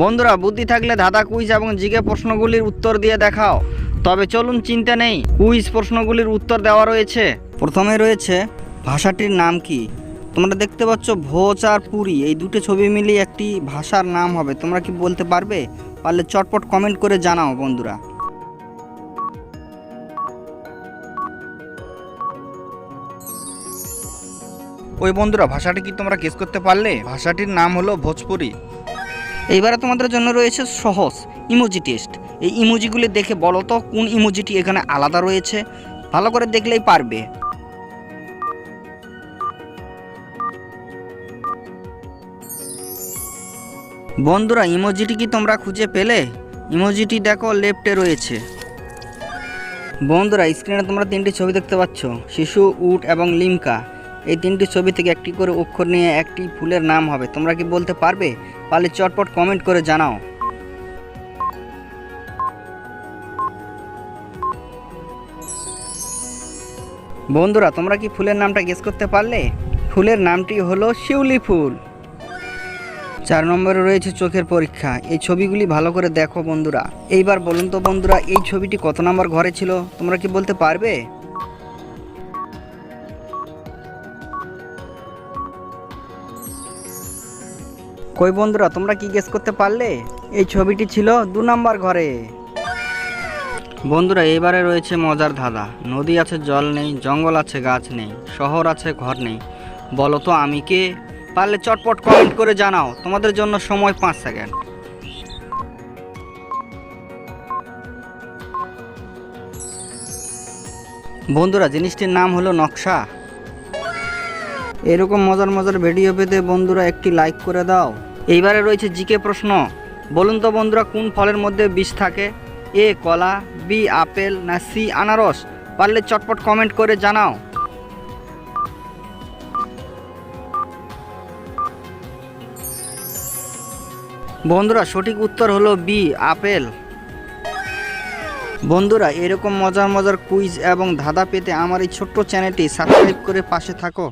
বন্ধুরা, বুদ্ধি থাকলে ধাঁধা কুইজ এবং জিগে প্রশ্নগুলির উত্তর দিয়ে দেখাও। তবে চলুন চিন্তা নেই, কুইজ প্রশ্নগুলির উত্তর দেওয়া রয়েছে। প্রথমে রয়েছে, ভাষাটির নাম কি? তোমরা দেখতে পাচ্ছ ভোজ আর পুরী, এই দুটো ছবি মিলিয়ে একটি ভাষার নাম হবে। তোমরা কি বলতে পারবে? পারলে চটপট কমেন্ট করে জানাও বন্ধুরা। ওই বন্ধুরা, ভাষাটি কি তোমরা কেস করতে পারলে? ভাষাটির নাম হলো ভোজপুরি। এইবারে তোমাদের জন্য রয়েছে সহজ ইমোজি টেস্ট এই ইমোজিগুলি দেখে বলো তো, কোন ইমোজিটি এখানে আলাদা রয়েছে? ভালো করে দেখলেই পারবে। বন্ধুরা ইমোজিটি কি তোমরা খুঁজে পেলে? ইমোজিটি দেখো লেফটে রয়েছে। বন্ধুরা স্ক্রিনে তোমরা তিনটি ছবি দেখতে পাচ্ছ, শিশু, উট এবং লিমকা। এই তিনটি ছবি থেকে একটি করে অক্ষর নিয়ে একটি ফুলের নাম হবে। তোমরা কি বলতে পারবে? পারলে চটপট কমেন্ট করে জানাও। বন্ধুরা, তোমরা কি ফুলের নামটা গেস করতে পারলে? ফুলের নামটি হলো শিউলি ফুল। চার নম্বরে রয়েছে চোখের পরীক্ষা। এই ছবিগুলি ভালো করে দেখো বন্ধুরা। এইবার বলুন তো বন্ধুরা, এই ছবিটি কত নম্বর ঘরে ছিল? তোমরা কি বলতে পারবে? কই বন্ধুরা, তোমরা কি গেস করতে পারলে? এই ছবিটি ছিল দু নম্বর ঘরে। বন্ধুরা, এবারে রয়েছে মজার ধাঁধা। নদী আছে, জল নেই, জঙ্গল আছে, গাছ নেই, শহর আছে, ঘর নেই। বলো তো, আমি কে? পারলে চটপট কমেন্ট করে জানাও। তোমাদের জন্য সময় পাঁচ সেকেন্ড বন্ধুরা, জিনিসটির নাম হলো নকশা। এরকম মজার মজার ভিডিও পেতে বন্ধুরা একটি লাইক করে দাও। এইবারে রয়েছে জিকে প্রশ্ন। বলুন তো বন্ধুরা, কোন ফলের মধ্যে বিষ থাকে? এ কলা বি আপেল, না সি আনারস? পারলে চটপট কমেন্ট করে জানাও। বন্ধুরা, সঠিক উত্তর হলো বি আপেল। বন্ধুরা, এরকম মজার মজার কুইজ এবং ধাঁধা পেতে আমার এই ছোট্ট চ্যানেলটি সাবস্ক্রাইব করে পাশে থাকো।